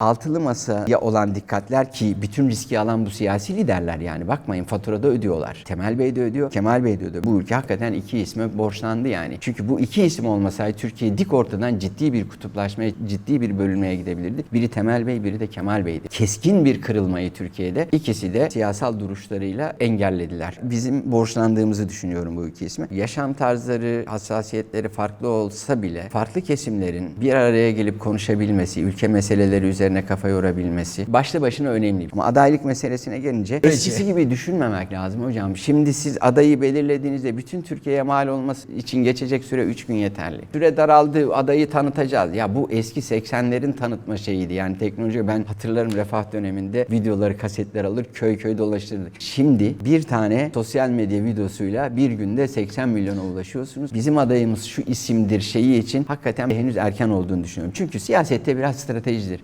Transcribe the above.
Altılı masaya olan dikkatler ki bütün riski alan bu siyasi liderler yani bakmayın faturada ödüyorlar. Temel Bey de ödüyor, Kemal Bey de ödüyor. Bu ülke hakikaten iki isme borçlandı yani. Çünkü bu iki isim olmasaydı Türkiye dik ortadan ciddi bir kutuplaşmaya, ciddi bir bölünmeye gidebilirdi. Biri Temel Bey, biri de Kemal Bey'di. Keskin bir kırılmayı Türkiye'de ikisi de siyasal duruşlarıyla engellediler. Bizim borçlandığımızı düşünüyorum bu iki isme. Yaşam tarzları, hassasiyetleri farklı olsa bile farklı kesimlerin bir araya gelip konuşabilmesi, ülke meseleleri üzerine kafa yorabilmesi başlı başına önemli. Ama adaylık meselesine gelince eskisi gibi düşünmemek lazım hocam. Şimdi siz adayı belirlediğinizde bütün Türkiye'ye mal olması için geçecek süre 3 gün yeterli. Süre daraldı, adayı tanıtacağız. Ya bu eski 80'lerin tanıtma şeyiydi. Yani teknoloji ben hatırlarım refah döneminde videoları, kasetler alır köy köy dolaştırdık. Şimdi bir tane sosyal medya videosuyla bir günde 80 milyona ulaşıyorsunuz. Bizim adayımız şu isimdir şeyi için hakikaten henüz erken olduğunu düşünüyorum. Çünkü siyasette biraz stratejidir.